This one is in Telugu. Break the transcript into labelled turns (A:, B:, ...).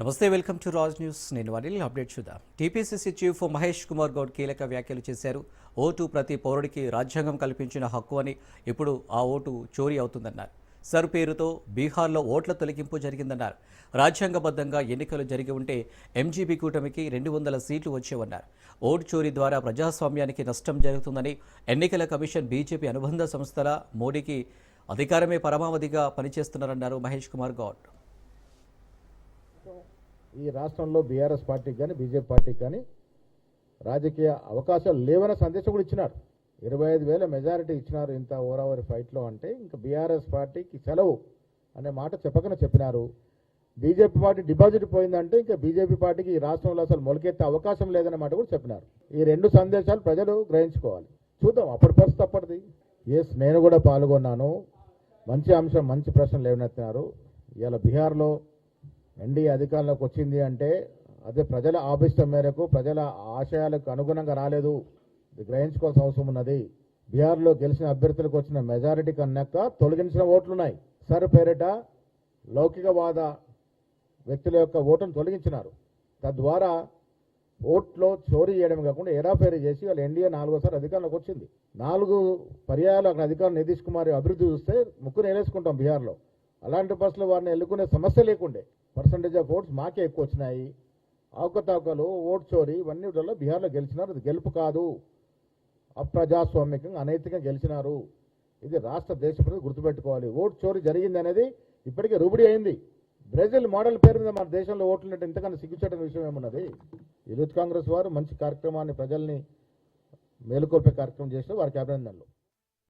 A: నమస్తే వెల్కమ్ టు రాజ్ న్యూస్. నేను వారిని అప్డేట్ చూద్దాం. టీపీసీసీ చీఫ్ మహేష్ కుమార్ గౌడ్ కీలక వ్యాఖ్యలు చేశారు. ఓటు ప్రతి పౌరుడికి రాజ్యాంగం కల్పించిన హక్కు అని ఇప్పుడు ఆ ఓటు చోరీ అవుతుందన్నారు. సర్ పేరుతో బీహార్లో ఓట్ల తొలగింపు జరిగిందన్నారు. రాజ్యాంగబద్ధంగా ఎన్నికలు జరిగి ఉంటే ఎంజీబీ కూటమికి రెండు వందల సీట్లు వచ్చేవన్నారు. ఓటు చోరీ ద్వారా ప్రజాస్వామ్యానికి నష్టం జరుగుతుందని ఎన్నికల కమిషన్ బీజేపీ అనుబంధ సంస్థల మోడీకి అధికారమే పరమావధిగా పనిచేస్తున్నారన్నారు మహేష్ కుమార్ గౌడ్.
B: ఈ రాష్ట్రంలో బీఆర్ఎస్ పార్టీకి కానీ బీజేపీ పార్టీకి కానీ రాజకీయ అవకాశాలు లేవనే సందేశం కూడా ఇచ్చినారు. ఇరవై ఐదు వేల మెజారిటీ ఇచ్చినారు ఇంత ఓరావరి ఫైట్లో అంటే ఇంకా బీఆర్ఎస్ పార్టీకి సెలవు అనే మాట చెప్పకనే చెప్పినారు. బీజేపీ పార్టీ డిపాజిట్ పోయిందంటే ఇంకా బీజేపీ పార్టీకి ఈ రాష్ట్రంలో అసలు మొలకెత్తే అవకాశం లేదనే మాట కూడా చెప్పినారు. ఈ రెండు సందేశాలు ప్రజలు గ్రహించుకోవాలి. చూద్దాం అప్పటి పరిస్థితి అప్పటిది. ఎస్ నేను కూడా పాల్గొన్నాను. మంచి అంశం మంచి ప్రశ్నలు లేవనెత్తినారు ఇవాళ బీహార్లో ఎన్డీఏ అధికారంలోకి వచ్చింది అంటే అదే ప్రజల ఆభిష్టం మేరకు ప్రజల ఆశయాలకు అనుగుణంగా రాలేదు. ఇది గ్రహించుకోవాల్సిన అవసరం ఉన్నది. బీహార్లో గెలిచిన అభ్యర్థులకు వచ్చిన మెజారిటీ కన్నాక తొలగించిన ఓట్లున్నాయి. సర్ పేరిట లౌకికవాద వ్యక్తుల యొక్క ఓటును తొలగించినారు. తద్వారా ఓట్లో చోరీ చేయడం కాకుండా ఎరాఫేరీ చేసి వాళ్ళు ఎన్డీఏ నాలుగోసారి అధికారంలోకి వచ్చింది. నాలుగు పర్యాయాలు అక్కడ అధికారం నితీష్ కుమార్ అభివృద్ధి చూస్తే ముక్కు నేలేసుకుంటాం బీహార్లో. అలాంటి బస్సులు వారిని ఎల్లుకునే సమస్య లేకుండే. పర్సంటేజ్ ఆఫ్ ఓట్స్ మాకే ఎక్కువ వచ్చినాయి అవకతవకలు ఓట్ చోరీ ఇవన్నీ వల్ల బీహార్లో గెలిచినారు. అది గెలుపు కాదు. అప్రజాస్వామికంగా అనైతికంగా గెలిచినారు. ఇది రాష్ట్ర దేశ ప్రజలు గుర్తుపెట్టుకోవాలి. ఓట్ చోరీ జరిగింది అనేది ఇప్పటికే రూబడి అయింది. బ్రెజిల్ మోడల్ పేరు మీద మన దేశంలో ఓట్లు ఉన్నట్టు ఇంతకన్నా సిగ్గుచేటం విషయం ఏమున్నది? యూత్ కాంగ్రెస్ వారు మంచి కార్యక్రమాన్ని ప్రజల్ని మేలుకొల్పే కార్యక్రమం చేస్తే వారికి అభినందనలు